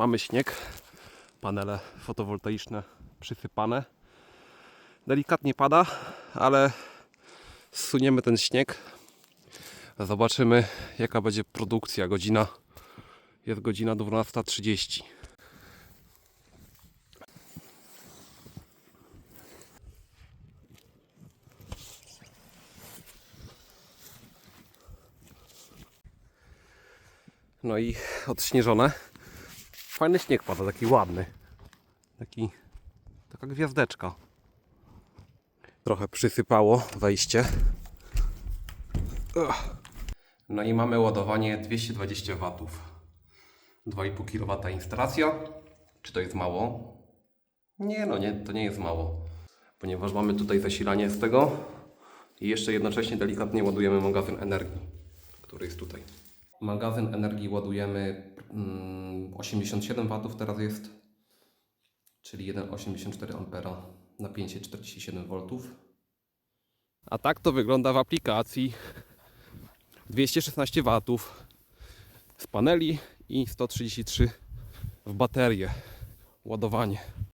Mamy śnieg, panele fotowoltaiczne przysypane. Delikatnie pada, ale zsuniemy ten śnieg. Zobaczymy jaka będzie produkcja. Godzina jest godzina 12.30. No i odśnieżone. Fajny śnieg pada, taki ładny. Taki, taka gwiazdeczka. Trochę przysypało wejście. Ugh. No i mamy ładowanie 220 W. 2,5 kW instalacja. Czy to jest mało? Nie, no nie, to nie jest mało. Ponieważ mamy tutaj zasilanie z tego i jeszcze jednocześnie delikatnie ładujemy magazyn energii, który jest tutaj. Magazyn energii ładujemy 87 W teraz jest, czyli 1,84 A na 547 V. A tak to wygląda w aplikacji. 216 W z paneli i 133 w baterię. Ładowanie.